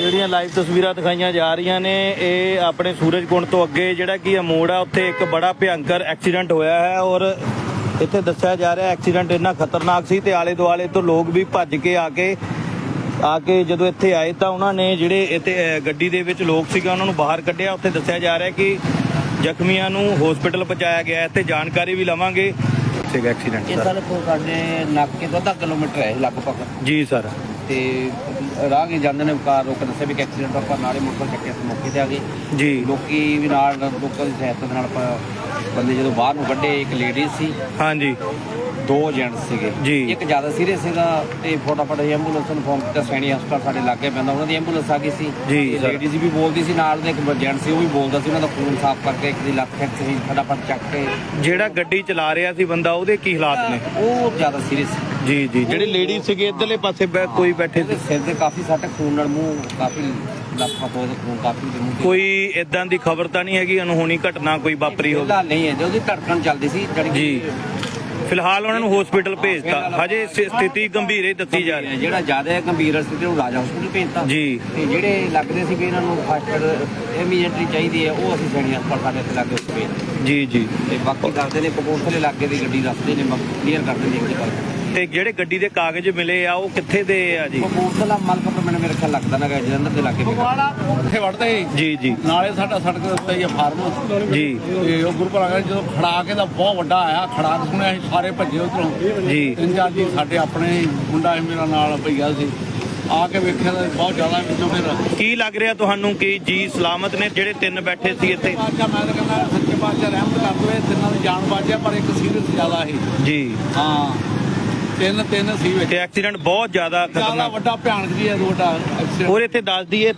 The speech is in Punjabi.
ਦੀਆਂ ਲਾਈਵ ਤਸਵੀਰਾਂ ਦਿਖਾਈਆਂ ਜਾ ਰਹੀਆਂ ਨੇ ਇਹ ਆਪਣੇ ਸੂਰਜਕੁੰਡ ਤੋਂ ਅੱਗੇ ਜਿਹੜਾ ਕੀ ਮੋੜ ਆ ਉੱਥੇ ਇੱਕ ਬੜਾ ਭਿਅੰਕਰ ਐਕਸੀਡੈਂਟ ਹੋਇਆ ਹੈ ਔਰ ਇੱਥੇ ਦੱਸਿਆ ਜਾ ਰਿਹਾ ਐਕਸੀਡੈਂਟ ਇੰਨਾ ਖਤਰਨਾਕ ਸੀ ਤੇ ਆਲੇ ਦੁਆਲੇ ਤੋਂ ਲੋਕ ਵੀ ਭੱਜ ਕੇ ਆ ਕੇ ਆ ਕੇ ਜਦੋਂ ਇੱਥੇ ਆਏ ਤਾਂ ਉਹਨਾਂ ਨੇ ਜਿਹੜੇ ਇੱਥੇ ਗੱਡੀ ਦੇ ਵਿੱਚ ਲੋਕ ਸੀਗਾ ਉਹਨਾਂ ਨੂੰ ਬਾਹਰ ਕੱਢਿਆ। ਉੱਥੇ ਦੱਸਿਆ ਜਾ ਰਿਹਾ ਕਿ ਜ਼ਖਮੀਆਂ ਨੂੰ ਹਸਪੀਟਲ ਪਹੁੰਚਾਇਆ ਗਿਆ ਹੈ। ਤੇ ਜਾਣਕਾਰੀ ਵੀ ਲਵਾਂਗੇ। ਸੀਗਾ ਐਕਸੀਡੈਂਟ ਇਹ ਸਰ ਕੋ ਸਾਡੇ ਨਾਕੇ ਤੋਂ ਅੱਧਾ ਕਿਲੋਮੀਟਰ ਹੈ ਲਗਭਗ। ਜੀ ਸਰ ਤੇ ਰਾਹ ਕੇ ਜਾਂਦੇ ਨੇ ਕਾਰ ਰੋਕ ਦੱਸਿਆ ਵੀ ਕਿ ਐਕਸੀਡੈਂਟ ਆਪਾਂ ਨਾਲੇ ਮੋਟਰ ਚੱਕਿਆ ਸੀ ਮੌਕੇ ਤੇ ਆ ਗਏ। ਜੀ। ਲੋਕੀ ਵੀ ਨਾਲ ਲੋਕਾਂ ਦੀ ਸਹਾਇਤਾ ਦੇ ਨਾਲ ਆਪਾਂ ਬੰਦੇ ਜਦੋਂ ਬਾਹਰ ਨੂੰ ਕੱਢੇ ਇੱਕ ਲੇਡੀ ਸੀ। ਹਾਂਜੀ। ਦੋ ਜੈਂਟਸ ਸੀਗੇ। ਜੀ। ਇੱਕ ਜ਼ਿਆਦਾ ਸੀਰੀਅਸ ਸੀਗਾ ਤੇ ਫਟਾਫਟ ਐਂਬੂਲੈਂਸ ਨੂੰ ਫੋਨ ਕੀਤਾ ਸੈਣੀ ਹਸਪਤਾਲ ਸਾਡੇ ਲਾਗੇ ਪੈਂਦਾ ਉਹਨਾਂ ਦੀ ਐਂਬੂਲੈਂਸ ਆ ਗਈ ਸੀ। ਜੀ, ਸਰ। ਲੇਡੀਜ਼ ਵੀ ਬੋਲਦੀ ਸੀ ਨਾਲ ਦੇ ਇੱਕ ਜੈਂਟ ਸੀ ਉਹ ਵੀ ਬੋਲਦਾ ਸੀ ਉਹਨਾਂ ਦਾ ਖੂਨ ਸਾਫ਼ ਕਰਕੇ ਇੱਕ ਦੀ ਲੱਤ ਫ੍ਰੈਕਚਰ ਸੀ ਫਟਾਫਟ ਚੱਕ ਕੇ। ਜਿਹੜਾ ਗੱਡੀ ਚਲਾ ਰਿਹਾ ਸੀ ਬੰਦਾ ਉਹਦੇ ਕੀ ਹਾਲਾਤ ਨੇ? ਉਹ ਜ਼ਿਆਦਾ ਸੀਰੀਅਸ ਸੀ। ਜੀ ਜੀ ਜਿਹੜੇ ਲੇਡੀ ਸੀਗੇ ਇਧਰਲੇ ਪਾਸੇ ਬੈ- ਕੋਈ ਬੈਠੇ ਉਹਦੇ ਸੀ ਸਿਰ ਤੇ ਕਾਫੀ ਸੱਟ ਖੂਨ ਨਾਲ ਮੂੰਹ ਕਾਫੀ ਲੱਤਾਂ ਤੋਂ ਉਹਦੇ ਖੂਨ ਕਾਫੀ ਦੇ ਮੂੰਹ ਤੇ। ਕੋਈ ਇਦਾਂ ਦੀ ਖਬਰ ਤਾਂ ਨਹੀਂ ਹੈਗੀ ਅਨਹੋਣੀ ਘਟਨਾ ਕੋਈ ਵਾਪਰੀ ਹੋਵੇ। ਫਿਲਹਾਲ ਨਹੀਂ ਹੈ ਜੇ ਉਹਦੀ ਧੜਕਣ ਚੱਲਦੀ ਸੀ ਜਿਹੜੀ ਜੀ। ਫਿਲਹਾਲ ਉਹਨਾਂ ਨੂੰ ਹਸਪੀਟਲ ਭੇਜਤਾ। ਹਜੇ ਸ- ਸਥਿਤੀ ਗੰਭੀਰ ਹੀ ਦੱਸੀ ਜਾ ਰਹੀ ਹੈ। ਜਿਹੜਾ ਜ਼ਿਆਦਾ ਗੰਭੀਰ ਸਥਿਤੀ ਨੂੰ ਰਾਜਾ ਹਸਪਤਾਲ ਭੇਜਤਾ। ਜੀ। ਤੇ ਜਿਹੜੇ ਲੱਗਦੇ ਸੀ ਵੀ ਇਹਨਾਂ ਨੂੰ ਫਸਟ ਇਮੀਡੀਏਟਲੀ ਚਾਹੀਦੀ ਹੈ ਉਹ ਅਸੀਂ ਸੈਣੀ ਹਸਪਤਾਲ ਸਾਡੇ ਇੱਥੇ ਲੱਗੇ ਭੇਜ ਜੀ ਜੀ। ਤੇ ਬਾਕੀ ਕਰਦੇ ਨੇ ਕਪੂਰਥਲੇ ਲਾਗੇ ਦੀ ਗੱਡੀ ਦੱਸਦੇ ਨੇ ਕਲੀਅਰ ਕਰਦੇ ਨੇ ਇੱਕ ਗੱਲ ਤੇ ਜਿਹੜੇ ਗੱਡੀ ਦੇ ਕਾਗਜ਼ ਮਿਲੇ ਆ ਉਹ ਕਿੱਥੇ ਦੇ ਆ ਜੀ? ਕਪੂਰਥਲਾ ਮਲਕਪੁਰ ਮੈਨੂੰ ਮੇਰੇ ਖਿਆਲ ਲੱਗਦਾ ਨਾ ਗਾ ਜਲੰਧਰ ਦੇ ਲਾਗੇ ਉੱਥੇ ਵੜਦੇ ਸੀ। ਜੀ ਜੀ। ਨਾਲੇ ਸਾਡਾ ਸੜਕ ਦੇ ਉੱਤੇ ਹੀ ਆ ਫਾਰਮ। ਜੀ। ਤੇ ਉਹ ਗੁਰੂ ਘਰ ਜਦੋਂ ਖੜਾ ਕੇ ਦਾ ਬਹੁਤ ਵੱਡਾ ਆਇਆ ਖੜਾ ਕੇ ਸੁਣਿਆ ਅਸੀਂ ਸਾਰੇ ਭੱਜੇ ਉਧਰੋਂ। ਜੀ। ਤਿੰਨ ਚਾਰ ਜੀ ਸਾਡੇ ਆਪਣੇ ਮੁੰਡਾ ਸੀ ਮੇਰਾ ਨਾਲ ਭਈਆ ਸੀ। ਆ ਕੇ ਵੇਖਿਆ ਤਾਂ ਬਹੁਤ ਜ਼ਿਆਦਾ ਵਿੱਚੋਂ ਫਿਰ ਕੀ ਲੱਗ ਰਿਹਾ ਤੁਹਾਨੂੰ ਕਿ ਜੀ ਸਲਾਮਤ ਨੇ ਜਿਹੜੇ ਤਿੰਨ ਬੈਠੇ ਸੀ ਇੱਥੇ? ਬਾਦਸ਼ਾਹ ਮੈਂ ਤਾਂ ਕਹਿੰਦਾ ਸੱਚੇ ਬਾਦਸ਼ਾਹ ਰਹਿਮਤ ਕਰ ਦਵੇ ਤਿੰਨਾਂ ਦੀ ਜਾਨ ਬਚ ਜਾਏ ਪਰ ਇੱਕ ਸੀਰੀਅਸ ਜ਼ਿਆਦਾ ਸੀ। ਜੀ। ਹਾਂ। ਤਿੰਨ ਤਿੰਨ ਸੀ ਵਿੱਚ। ਤੇ ਐਕਸੀਡੈਂਟ ਬਹੁਤ ਜ਼ਿਆਦਾ ਜ਼ਿਆਦਾ ਖਤਰਨਾਕ। ਵੱਡਾ ਭਿਆਨਕ ਜੀ ਹੈ ਵੱਡਾ ਐਕਸੀਡੈਂਟ ਔਰ ਇੱਥੇ ਦੱਸ ਦਈਏ